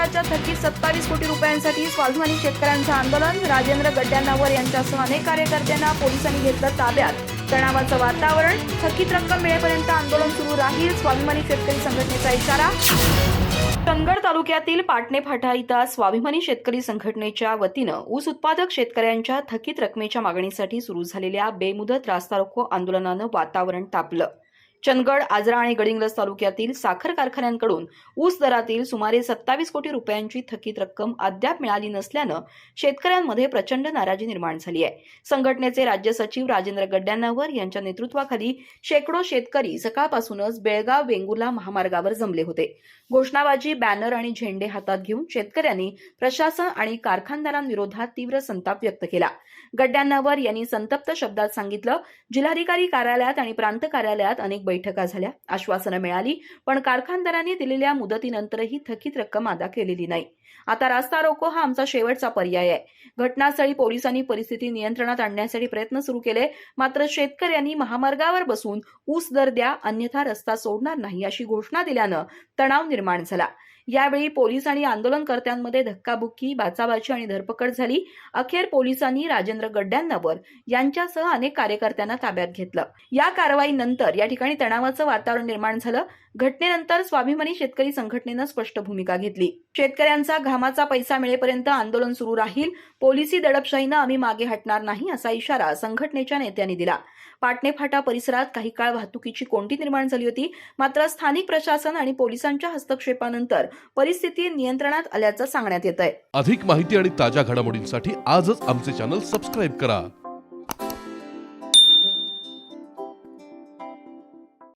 सरकारच्या थकीत सत्तावीस कोटी रुपयांसाठी स्वाभिमानी शेतकऱ्यांचं आंदोलन. राजेंद्र गड्ड्यांनावर यांच्यासह अनेक कार्यकर्त्यांना पोलिसांनी घेतलं ताब्यात. तणावाचं वातावरण थकीत रक्कम मिळेपर्यंत आंदोलन सुरू राहील स्वाभिमानी शेतकरी संघटनेचा इशारा. कन्नड तालुक्यातील पाटणे फाटा इथं आज स्वाभिमानी शेतकरी संघटनेच्या वतीनं ऊस उत्पादक शेतकऱ्यांच्या थकीत रकमेच्या मागणीसाठी सुरू झालेल्या बेमुदत रास्ता रोको आंदोलनानं वातावरण तापलं. चंदगड आजरा आणि गडिंग्लज तालुक्यातील साखर कारखान्यांकडून ऊस दरातील सुमारे सत्तावीस कोटी रुपयांची थकीत रक्कम अद्याप मिळाली नसल्यानं शेतकऱ्यांमध्ये प्रचंड नाराजी निर्माण झाली आहे. संघटनेचे राज्य सचिव राजेंद्र गड्ड्यांनावर यांच्या नेतृत्वाखाली शेकडो शेतकरी सकाळपासूनच बेळगाव वेंगुर्ला महामार्गावर जमले होते. घोषणाबाजी बॅनर आणि झेंडे हातात घेऊन शेतकऱ्यांनी प्रशासन आणि कारखानदारांविरोधात तीव्र संताप व्यक्त केला. गड्ड्यांनावर यांनी संतप्त शब्दात सांगितलं जिल्हाधिकारी कार्यालयात आणि प्रांत कार्यालयात अनेक बैठका झाल्या. आश्वासनं मिळाली पण कारखानदारांनी दिलेल्या मुदतीनंतरही थकीत रक्कम अदा केलेली नाही. आता रास्ता रोको हा आमचा शेवटचा पर्याय आहे. घटनास्थळी पोलिसांनी परिस्थिती नियंत्रणात आणण्यासाठी प्रयत्न सुरू केले. मात्र शेतकऱ्यांनी महामार्गावर बसून ऊस दर द्या अन्यथा रस्ता सोडणार नाही अशी घोषणा दिल्यानं तणाव निर्माण झाला. यावेळी पोलीस आणि आंदोलनकर्त्यांमध्ये धक्काबुक्की बाचाबाची आणि धरपकड झाली. अखेर पोलिसांनी राजेंद्र गड्ड्यांनावर यांच्यासह अनेक कार्यकर्त्यांना ताब्यात घेतलं. या कारवाईनंतर या ठिकाणी तणावाचं वातावरण निर्माण झालं. घटनेनंतर स्वाभिमानी शेतकरी संघटनेनं स्पष्ट भूमिका घेतली. शेतकऱ्यांचा घामाचा पैसा मिळेपर्यंत आंदोलन सुरू राहील. पोलिसी दडपशाहीनं आम्ही मागे हटणार नाही असा इशारा संघटनेच्या नेत्यांनी दिला. पाटणे फाटा परिसरात काही काळ वाहतुकीची कोंडी निर्माण झाली होती. मात्र स्थानिक प्रशासन आणि पोलिसांच्या हस्तक्षेपानंतर परिस्थिती नियंत्रणात आल्याचं सांगण्यात येत आहे अधिक माहिती आणि ताज्या घडामोडींसाठी आजच आमचे चॅनल सबस्क्राईब करा.